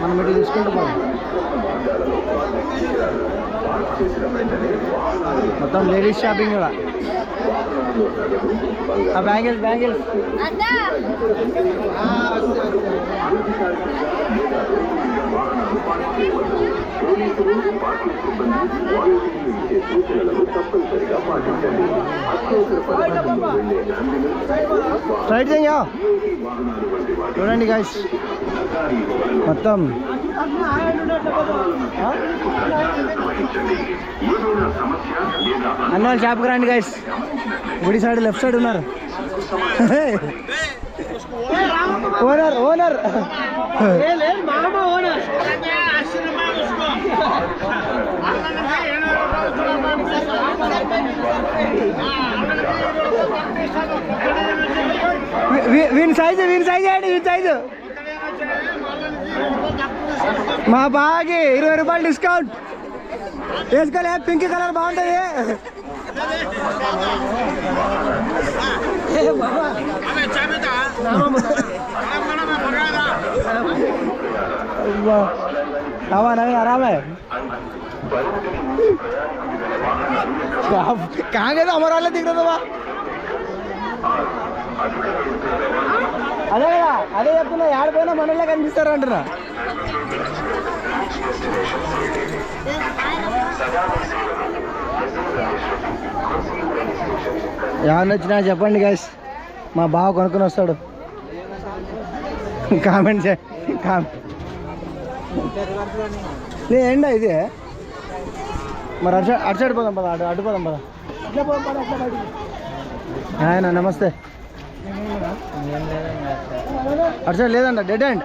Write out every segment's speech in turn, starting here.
మనం ఇటు తీసుకుంటూ పోదాం మొత్తం లేడీస్ షాపింగ్ కూడా ఆ బ్యాంగిల్స్ బ్యాంగిల్స్ రైట్ చేయ చూడండి గాయస్ మొత్తం ఆ? అన్న వాళ్ళు షాప్కి రండి గాయస్ గుడి సైడ్ లెఫ్ట్ సైడ్ ఉన్నారు. Owner owner. వీని సైజు వీని సైజు అండి వీని సైజు మా బాగి ఇరవై రూపాయలు డిస్కౌంట్ వేసుకోలే పింక్ కలర్ బాగుంటుంది. ఏ బాబా. అబ్బా. రావా నవీన్ అమరాలే దిగుతుందా అదే కదా అదే చెప్తున్నా ఆడిపోయినా మనల్లా కనిపిస్తారు అంటున్నా ఎవరిని వచ్చినా చెప్పండి గాయస్ మా బావ కొనుక్కొని వస్తాడు. కామెంట్ చే కామెంట్ ఇది? మరి అటు సైడ్ అటు సైడ్ పోదాం పదా అటు అటు పోదాం పదా. ఆయన నమస్తే. అటు సైడ్ లేదంట డెడ్ అండ్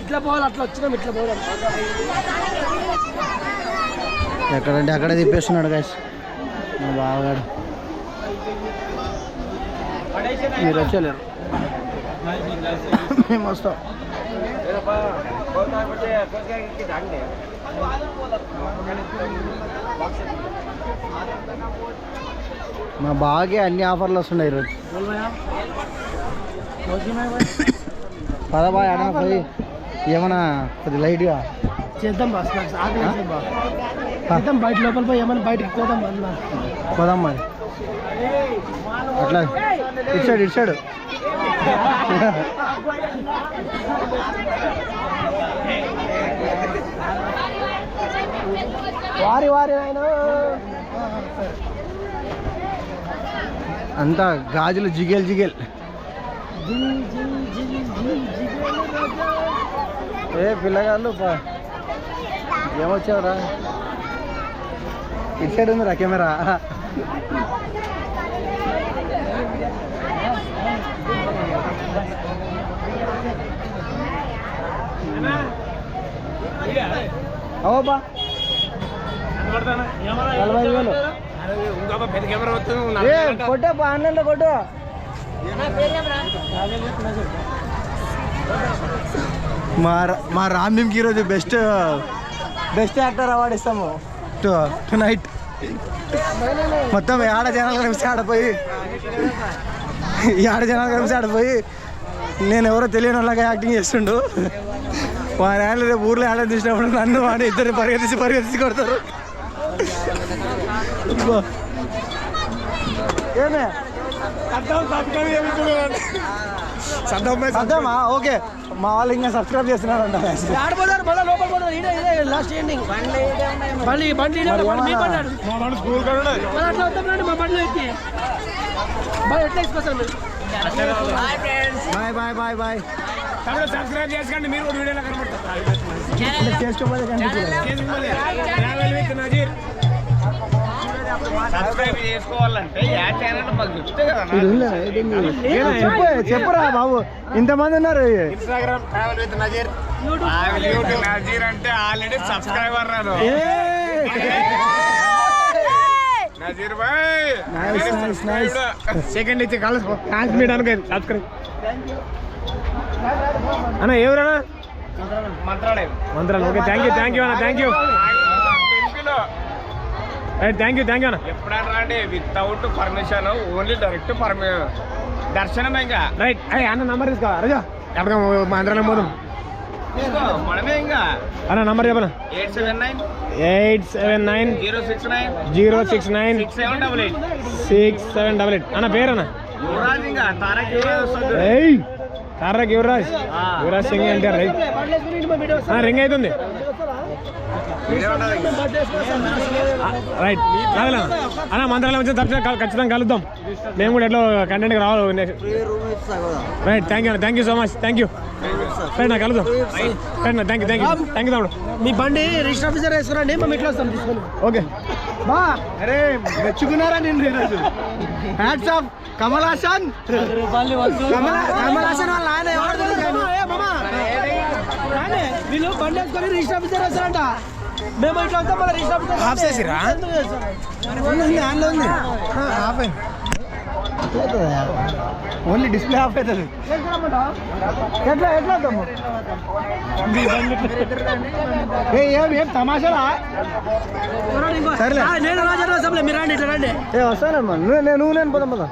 ఇట్లా పోవాలి అట్లా వచ్చినాం ఇట్లా పోవాలి ఎక్కడంటే అక్కడే తిప్పేస్తున్నాడు గైస్ మా బావగాడు. మీరు వచ్చేలేరు మేము వస్తాం. మా బావకి అన్ని ఆఫర్లు వస్తున్నాయి ఈరోజు. పదబా అడా పోయి. ఏమన్నా కొద్ది లైట్గా చేద్దాం బాస్ చేద్దాం బయట లోపల పోయి ఏమైనా బయటకి పోదాం పోదాం మరి అట్లా ఇటు సైడ్ వారి వారి ఆయన అంతా గాజులు జిగేల్ జిగేల్ ఏ పిల్లగాళ్ళు పా- ఏమొచ్చావురా? ఇటు సైడ్ ఉందిరా కెమెరా. అవబ్బా నలభై వేలు ఏ కొట్టు ఆన్లైన్లో కొట్టు. మా రా- మా రామ్యంకి ఈరోజు బెస్ట్ బెస్ట్ యాక్టర్ అవార్డు ఇస్తాము. టు టు నైట్ మొత్తం ఆడ జనాలు కనిపిస్తే ఆడపోయి ఈ ఆడ జనాలు కనిపిస్తే ఆడపోయి నేను ఎవరో తెలియని వాళ్ళగా యాక్టింగ్ చేస్తుండు. వారి ఆయన రేపు ఊర్లో ఆడ చూసినప్పుడు నన్ను వాడి ఇద్దరు పరిగెత్తిసి పరిగెత్తిసి కొడతారు. ఏమే? అర్థమా ఓకే. మా వాళ్ళు ఇంకా సబ్స్క్రైబ్ చేస్తున్నారంట. ఆడిపోతారు మళ్ళీ లోపల పోతారు ఇదే ఇదే లాస్ట్ ఎండింగ్ బండి బండి ఈడే మరి. బండి మీ ఏమన్నా? బండి ఆడు. మరి అట్లా వద్దాం రండి మా బండిలో ఎక్కి. బాయ్ ఎట్లా తీసుకొస్తారు మీరు bye bye bye bye subscribe చేసుకోండి మీరు కూడా వీడియోలో కనబడతారు. చేసుకోకపోతే సబ్స్క్రైబ్ చేసుకోవాలంటే యా ఛానల్ మాకు చెప్తే కదా ఇది ఉందా? ఇది ఉంది. చెప్పు చెప్పురా బాబు? ఇంతమంది ఉన్నారు Instagram travel with Nazir YouTube Nazir అంటే ఆల్రెడీ సబ్స్క్రైబర్ రాదు నజీర్ భాయ్. సెకండ్ ఇచ్చి కలుసుకో థ్యాంక్స్ మీట్ అనుకో సబ్స్క్రైబ్ అన్న ఎవరన్నా? Mantralayam Mantralayam okay thank you thank you అన్న thank you thank you thank you అన్న. ఎప్పుడన్నా రండి వితౌట్ పర్మిషన్ ఓన్లీ డైరెక్ట్ పర్మి దర్శనం ఇంకా. రైట్ అయ్యి అన్న నంబర్ తీసుకో రజా. ఎక్కడ మంత్రాలయం పోదాం. తీసుకో, మనమే ఇంకా. అన్న నంబర్ చెప్పనా? Eight seven nine eight seven nine zero six nine zero six nine six seven double eight six seven double eight అన్న పేరు అన్న యువరాజ్ ఇంకా Tarak Yuvraj Tarak Yuvraj. Yuvraj Singh NTR right. Ring అవుతుంది. రైట్ రాగలనా? అన్న మంత్రాలయం వచ్చి తప్పకుండా కల్- ఖచ్చితంగా కలుద్దాం. మేము కూడా ఎట్లా కంటెంట్కి రావాలి. Right thank you thank you so much thank you right నా కలుద్దాం. రైట్ నా thank you thank you thank you తమ్ముడు. మీ బండి రిజిస్టర్ ఆఫీసర్ వేసుకురండి మేము ఇట్లా వస్తాం తీసుకొని ఓకే బా అరే మెచ్చుకున్నారా నేను ఈరోజు? హ్యాట్స్ ఆఫ్ కమల్ హాసన్ కమల్ కమల్ హాసన్ వాళ్ళ ఆయన ఎవరు తెలియదు కానీ. ఏ మామా, రాండి. వీళ్ళు బండి వేసుకొని రిజిస్టర్ ఆఫీసర్ వేస్తారంట మేము ఇట్లా వస్తాం మళ్ళీ రిజిస్టర్ ఆఫీసర్ ఆఫ్ చేస్తారు? ఉంది, ఆన్లో ఉంది. ఆఫ్ అయింది. ఓన్లీ డిస్ప్లే ఆఫ్ అవుతుంది. ఎట్లా ఎట్లా వద్దాము ఏ ఏం తమాషాలా? సర్లే. నేను రాజా రాసాంలే మీరు రండి ఇట్లా రండి. ఏ వస్తానమ్మా. నువ్వు నేను పోదాం పోదాం.